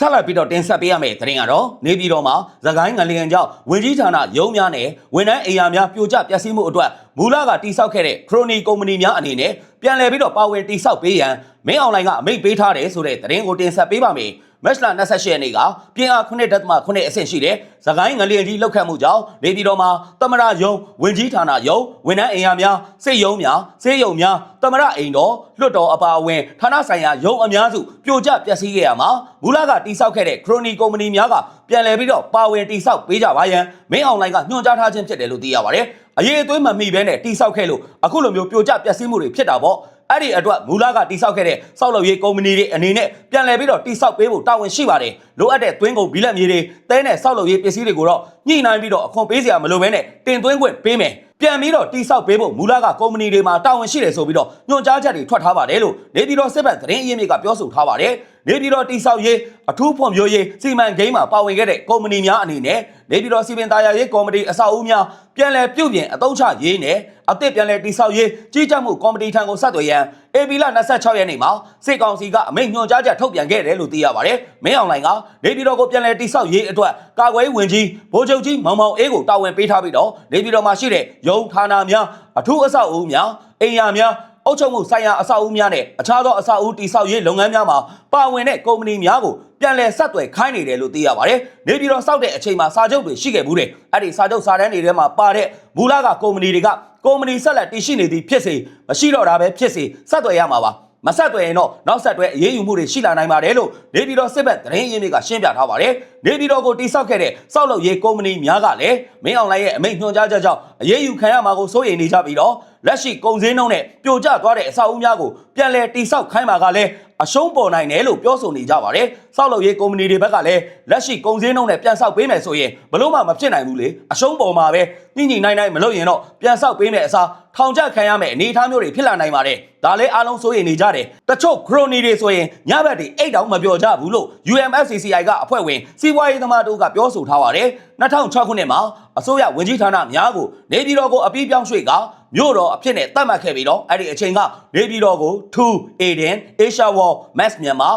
ဆက်လက်ပြီးတော့တင်ဆက်ပေးရမယ့်သတင်းကတော့နေပြည်တော်မှာသခိုင်းငလျင်ကြောင့်ဝင်ကြီးဌာနရုံးများနဲ့ဝန်ထမ်းအိမ်ယာများပြိုကျပျက်စီးမှုအတွက်မူလကတိစောက်ခဲ့တဲ့ခရိုနီကုမ္ပဏီများအနေနဲ့ ပြန်လည်ပြီးတော့ပါဝင်တိစောက်ပေးရန်မင်းအွန်လိုင်းကအမိန့်ပေးထားတယ်ဆိုတဲ့သတင်းကိုတင်ဆက်ပေးပါမယ်မက်လ28ရက်နေ့ကပြင်အား9.8အဆင့်ရှိတဲ့သခိုင်းငလျင်ကြီးလောက်ခတ်မှုကြောင့်နေပြည်တော်မှာတမရယုံဝင်ကြီးဌာနယုံဝန်ထမ်းအိမ်ယာများစိတ်ယုံများစေယုံများတမရအိမ်တော်လွတ်တော်အပါအဝင်ဌာနဆိုင်ရာယုံအများစုပြိုကျပျက်စီးခဲ့ရမှာမူလကတိစောက်ခဲ့တဲ့ခရိုနီကုမ္ပဏီများကပြန်လည်ပြီးတော့ပါဝင်တိစောက်ပေးကြပါရန်မင်းအွန်လိုင်းကညွှန်ကြားထားခြင်းဖြစ်တယ်လို့သိရပါတယ် အရေးအသွေးမမိဘဲနဲ့တိစောက်ခဲ့လို့အခုလိုမျိုးပြိုကျပျက်စီးမှုတွေဖြစ်တာပေါ့အဲ့ဒီအတွက်မူလကတိစောက်ခဲ့တဲ့စောက်လုပ်ရေးကုမ္ပဏီတွေအနေနဲ့ပြန်လည်ပြီးတော့တိစောက်ပေးဖို့တာဝန်ရှိပါတယ်လိုအပ်တဲ့သွင်းကုန်ဘီလက်မြေတွေတဲနဲ့စောက်လုပ်ရေးပစ္စည်းတွေကိုတော့ညှိနှိုင်းပြီးတော့အခွန်ပေးစရာမလိုဘဲနဲ့တင်သွင်းခွင့်ပေးမယ်ပြန်ပြီးတော့တိစောက်ပေးဖို့မူလကကုမ္ပဏီတွေမှာတာဝန်ရှိတယ်ဆိုပြီးတော့ညွှန်ကြားချက်တွေထွက်ထားပါတယ်လို့နေပြည်တော်စစ်ဘက်သတင်းအရင်းမြစ်ကပြောဆိုထားပါတယ်နေပြည်တော်တိစောက်ရေးအထူးဖွံ့ဖြိုးရေးစီမံကိန်းမှာပါဝင်ခဲ့တဲ့ကုမ္ပဏီများအနေနဲ့ နေပြည်တော်စီပင်သားယာရေးကော်မတီအဆောက်အဦများပြန်လည်ပြုပြင်အသုံးချရေးနဲ့အသစ်ပြန်လည်တိစောက်ရေးကြီးကြပ်မှုကော်မတီထံကိုဆက်သွယ်ရန် AB လ26ရက်နေ့မှာစစ်ကောင်စီကအမိန့်ညွှန်ကြားချက်ထုတ်ပြန်ခဲ့တယ်လို့သိရပါတယ်။မင်းအောင်လိုင်ကနေပြည်တော်ကိုပြန်လည်တိစောက်ရေးအတွက်ကာကွယ်ရေးဝန်ကြီးဗိုလ်ချုပ်ကြီးမောင်မောင်အေးကိုတာဝန်ပေးထားပြီးတော့နေပြည်တော်မှာရှိတဲ့ရုံးဌာနများအထူးအဆောက်အဦများအိမ်ယာများ အုပ်ချုပ်မှုဆိုင်ရာအဆောက်အဦများနဲ့အခြားသောအဆောက်အဦတိစောက်ရေးလုပ်ငန်းများမှာပါဝင်တဲ့ကုမ္ပဏီများကိုပြန်လည်ဆက်သွယ်ခိုင်းနေတယ်လို့သိရပါတယ်။နေပြည်တော်စောက်တဲ့အချိန်မှာစာချုပ်တွေရှိခဲ့ဘူးတဲ့။အဲ့ဒီစာချုပ်စာတမ်းတွေထဲမှာပါတဲ့မူလကကုမ္ပဏီတွေကကုမ္ပဏီဆက်လက်တည်ရှိနေသည်ဖြစ်စေမရှိတော့တာပဲဖြစ်စေဆက်သွယ်ရမှာပါ။ မဆက်သွယ်ရင်တော့နောက်ဆက်တွဲအရေးယူမှုတွေရှိလာနိုင်ပါတယ်လို့နေပြည်တော်စစ်ဘက်သတင်းရင်းမြစ်ကရှင်းပြထားပါတယ်။နေပြည်တော်ကိုတိစောက်ခဲ့တဲ့စောက်လုပ်ရေးကုမ္ပဏီများကလည်းမင်းအောင်လိုင်းရဲ့အမိန့်ညွှန်ကြားချက်ကြောင့်အရေးယူခံရမှာကိုစိုးရိမ်နေကြပြီးတော့လက်ရှိကုန်စည်နှုန်းနဲ့ပြိုကျသွားတဲ့အဆောက်အဦများကိုပြန်လည်တိစောက်ခိုင်းမှာကလည်း အရှုံးပေါ်နိုင်တယ်လို့ပြောဆိုနေကြပါတယ်။စောက်လုပ်ရေးကုမ္ပဏီတွေဘက်ကလည်းလက်ရှိကုန်စည်နှုန်းနဲ့ပြန်ဆောက်ပေးမယ်ဆိုရင်ဘလို့မှမဖြစ်နိုင်ဘူးလေအရှုံးပေါ်မှာပဲညှိညှိနိုင်နိုင်မလုပ်ရင်တော့ပြန်ဆောက်ပေးမယ်အစားထောင်ချခံရမယ်အနေအထားမျိုးတွေဖြစ်လာနိုင်ပါတယ်။ဒါလည်းအားလုံးစိုးရိမ်နေကြတယ်။တချို့ခရိုနီတွေဆိုရင်ညဘက်တွေအိတ်တောင်မပြောကြဘူးလို့ UMFCCI ကအဖွဲ့ဝင်စီးပွားရေးသမားတို့ကပြောဆိုထားပါတယ်။2006ခုနှစ်မှာအစိုးရဝန်ကြီးဌာနများကိုနေပြည်တော်ကိုအပြီးပြောင်းရွှေ့က မြို့တော်အဖြစ်နဲ့တတ်မှတ်ခဲ့ပြီးတော့အဲ့ဒီအချိန်ကနေပြည်တော်ကို2 Aden Asia War Mass မြန်မာ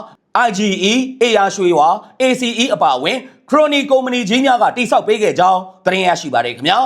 IGE အေယာရွှေဝါ ACE အပါအဝင်ခရိုနီကုမ္ပဏီကြီးများကတိစောက်ပေးခဲ့ကြောင်းသတင်းရရှိပါတယ်ခင်ဗျာ